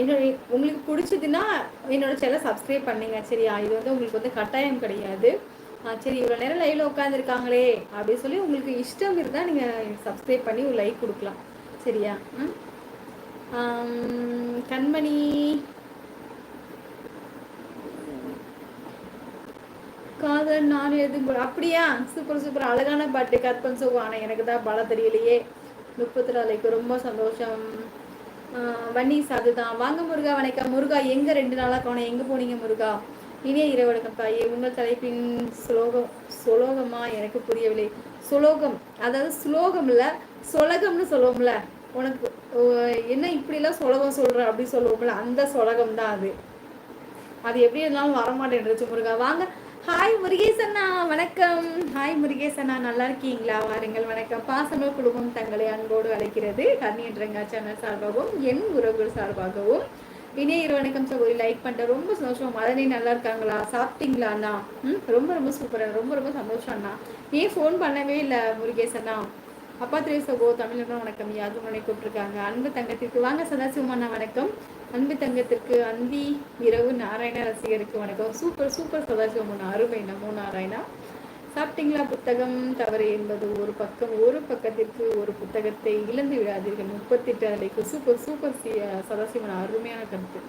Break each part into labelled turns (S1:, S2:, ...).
S1: என்னோட உங்களுக்கு பிடிச்சதுன்னா என்னோட சேனல் சப்ஸ்கிரைப் பண்ணுங்க சரியா? இது வந்து உங்களுக்கு வந்து கட்டாயம் கிடையாது. சரி இவ்வளோ நேரம் லைவில் உட்காந்துருக்காங்களே அப்படின்னு சொல்லி உங்களுக்கு இஷ்டம் இருந்தால் நீங்கள் சப்ஸ்கிரைப் பண்ணி ஒரு லைக் கொடுக்கலாம் சரியா? கண்மணி. காதல் நான் எதுவும் அப்படியா? சூப்பர் சூப்பர் அழகான பாட்டு கற்பன் சோகம் ஆனால் எனக்கு தான் பல தெரியலையே. முப்பத்தி நாளைக்கு ரொம்ப சந்தோஷம். வன்னி சாதுதான். வாங்க முருகா வணக்கம். முருகா எங்கே ரெண்டு நாளாக கவனம்? எங்கே போனீங்க முருகா? இனிய இரவணக்கம் தாயே. உங்கள் தலைப்பின் சுலோகம் சுலோகமா? எனக்கு புரியவில்லை. சுலோகம் அதாவது சுலோகம் இல்லை சொலகம்னு சொல்லுவோம்ல. உனக்கு என்ன இப்படிலாம் சுலகம் சொல்கிற அப்படி சொல்லுவோம்ல. அந்த சுலகம் தான் அது. அது எப்படி இருந்தாலும் வரமாட்டேன் முருகா. வாங்க ஹாய் முருகேசண்ணா வணக்கம். ஹாய் முருகேசண்ணா நல்லா இருக்கீங்களா? வாருங்கள் வணக்கம். பாசங்கள் குடும்பம் தங்களை அன்போடு அழைக்கிறது. கர்ணியன்றங்கா சேனல் சார்பாகவும் என் உறவுகள் சார்பாகவும். இணைய வணக்கம் சகோதரி லைக் பண்ணிட்டேன் ரொம்ப சந்தோஷம். மதனே நல்லா இருக்காங்களா? சாப்பிட்டீங்களா அண்ணா ம் ரொம்ப ரொம்ப சூப்பர். ரொம்ப ரொம்ப சந்தோஷம் அண்ணா ஏன் ஃபோன் பண்ணவே இல்லை முருகேசண்ணா அப்பா திரு சகோ வணக்கம் யாது மனை கூப்பிட்டுருக்காங்க. அன்பு தங்கத்திற்கு வாங்க சதாசிவமான வணக்கம். அன்பு தங்கத்திற்கு அந்தி இரவு நாராயண ரசிகருக்கு வணக்கம். சூப்பர் சூப்பர் சதாசிவமான அருமை நமோ நாராயணா. சாப்பிட்டீங்களா புத்தகம்? தவறு என்பது ஒரு பக்கம். ஒரு பக்கத்திற்கு ஒரு புத்தகத்தை இழந்து விடாதீர்கள். முப்பத்தெட்டு அலைக்கு சூப்பர் சூப்பர் சதாசிவன் அருமையான கருத்து.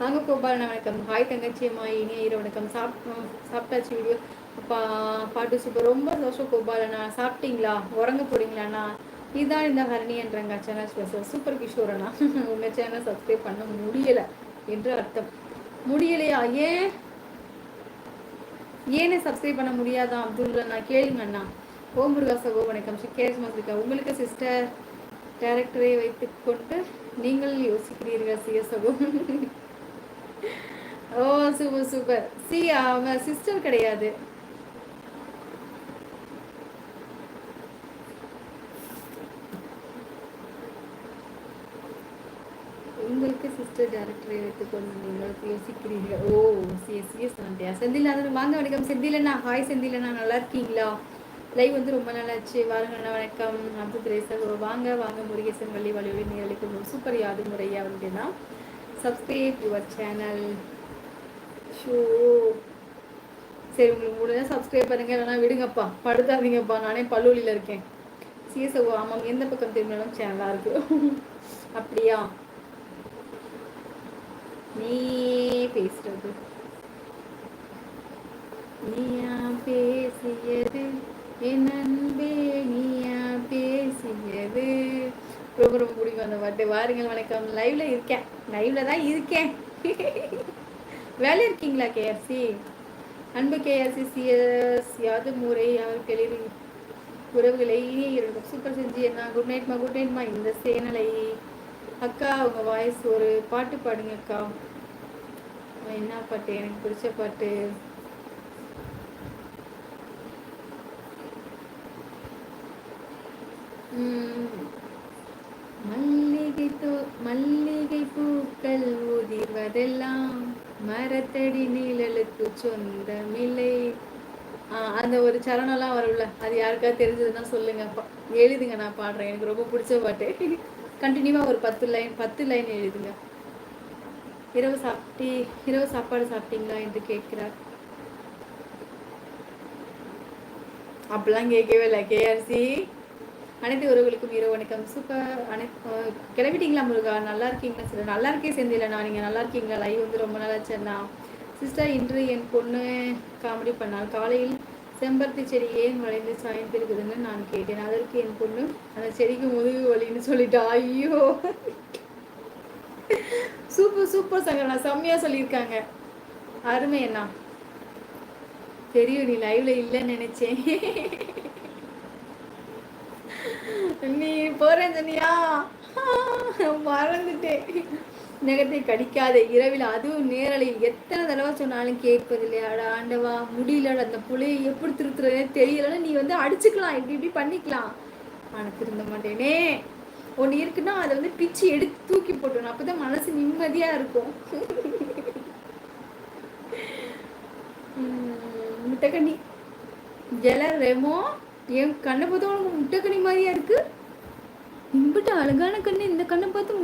S1: வாங்க கோபாலன வணக்கம். ஹாய் தங்கச்சி அம்மா இனிய இரவு வணக்கம். சாப் சாப்பிட்டாச்சு வீடியோ அப்பா பாட்டு சூப்பர் ரொம்ப சந்தோஷம் கோபாலண்ணா சாப்பிட்டீங்களா? உறங்க போறீங்களாண்ணா இதுதான் இந்த ஹரணி என்றங்க சேனல் ஸ்பெஷல் சூப்பர் கிஷோரண்ணா உங்கள் சேனல் சப்ஸ்கிரைப் பண்ண முடியலை என்று அர்த்தம். முடியலையா? ஏன்? ஏன்னு சப்ஸ்கிரைப் பண்ண முடியாதா? அப்துல்லண்ணா நான் கேளுங்க அண்ணா. ஓம் முருகா சகோ வணக்கம். கேஸ் மஸ்ரிகா உங்களுக்கு சிஸ்டர் டேரக்டரை வைத்துக்கொண்டு நீங்கள் யோசிக்கிறீர்கள் சிய சகோ. ஓ சூப்பர் சூப்பர் சி அவங்க சிஸ்டர் கிடையாது. உங்களுக்கு சிஸ்டர் டேரக்டரை எடுத்துக்கொண்டு நீங்கள் யோசிக்கிறீர்கள் ஓ சிஎஸ் சிஎஸ் நன்றியா செந்தில் வாங்க வணக்கம். செந்திலண்ணா ஹாய் செந்திலண்ணா நல்லா இருக்கீங்களா? லைவ் வந்து ரொம்ப நல்லாச்சு வாருங்கண்ணா வணக்கம். அப்து திரேசர் வாங்க வாங்க. முருகேசன் வள்ளி வழியோடு நேரலுக்கு சூப்பர் யாது முறையா அப்படின்னா சப்ஸ்கிரைப் யுவர் சேனல் ஷோ. சரி உங்களுக்கு முடிஞ்சா சப்ஸ்கிரைப் பண்ணுங்க. இல்லைனா விடுங்கப்பா. படுத்தாதீங்கப்பா. நானே பல்லூலியில் இருக்கேன். சிஎஸ்ஓ ஆமாம். எந்த பக்கம் திரும்பினாலும் சேனலாக இருக்கு. அப்படியா? நீயே பேசுறது. நீயா பேசியது. என் அன்பே நீயா பேசியது. ரொம்ப ரொம்ப பிடிக்கும் அந்த பாட்டு வாருங்கள் வணக்கம். லைவ்ல இருக்கேன். லைவ்ல தான் இருக்கேன். வேலை இருக்கீங்களா கேஆர்சி அன்பு கேஆர்சி சிஎஸ் யாது முறை அவர்களின் உறவுகளை இருக்கும் சூப்பர் செஞ்சு என்ன குட் நைட்மா குட் நைட்மா இந்த சேனலை அக்கா உங்கள் வாய்ஸ் ஒரு பாட்டு பாடுங்க அக்கா. என்ன பாட்டு? எனக்கு பிடிச்ச பாட்டு. மல்லிகை தூ மல்லிகை பூக்கள் உதிர்வதெல்லாம் மரத்தடி நிழலுக்கு சொந்தமில்லை. அந்த ஒரு சரணம்லாம் வரும்ல அது யாருக்கா தெரிஞ்சதுன்னா சொல்லுங்க. எழுதுங்க நான் பாடுறேன். எனக்கு ரொம்ப பிடிச்ச பாட்டு. கண்டினியூவாக ஒரு பத்து லைன் பத்து லைன் எழுதுங்க. இரவு சாப்பிட்டு இரவு சாப்பாடு சாப்பிட்டீங்களா என்று கேட்கிறார். அப்படிலாம் கேட்கவே இல்லை கேஆர்சி அனைத்து உறவுகளுக்கும் இரவு வணக்கம். சூப்பர் அனைத்து கிளம்பிட்டீங்களா முருகா? நல்லா இருக்கீங்களா? சார் நல்லா இருக்கே செந்திலண்ணா நீங்கள் நல்லா இருக்கீங்களா? லைவ் வந்து ரொம்ப நல்லா சரிண்ணா சிஸ்டர் இன்று என் பொண்ணு காமெடி பண்ணால் காலையில் செம்பருத்தி செடி ஏன் வளைந்து சாய்ந்திருக்குதுன்னு நான் கேட்டேன். அதற்கு என் பொண்ணு அந்த செடிக்கு முதுகு வலின்னு சொல்லிட்டா. ஐயோ. சூப்பர் சூப்பர் சங்கரண்ணா செம்மையா சொல்லியிருக்காங்க. அருமை அண்ணா. தெரியும் நீ லைவ்ல இல்லைன்னு நினைச்சேன். நீ போறேன் சொன்னியா? மறந்துட்டேன். நகத்தை கடிக்காதே இரவில் அதுவும் நேரலையில் எத்தனை தடவை சொன்னாலும் கேட்பதில்லையாடா ஆண்டவா முடியலடா அந்த புள்ளையை எப்படி திருத்துறதே தெரியலன்னு நீ வந்து அடிச்சுக்கலாம். இப்படி இப்படி பண்ணிக்கலாம். ஆனால் திருந்த மாட்டேனே. ஒன்று இருக்குன்னா அதை வந்து பிச்சு எடுத்து தூக்கி போட்டணும் அப்போதான் மனசு நிம்மதியாக இருக்கும். முட்டைக்கண்ணி. ஜல ரெமோ என் கண்ணை பார்த்தா உனக்கு முட்டைக்கண்ணி மாதிரியா இருக்கு? இம்பிட்டு அழகான கண்ணு. இந்த கண்ணை பார்த்து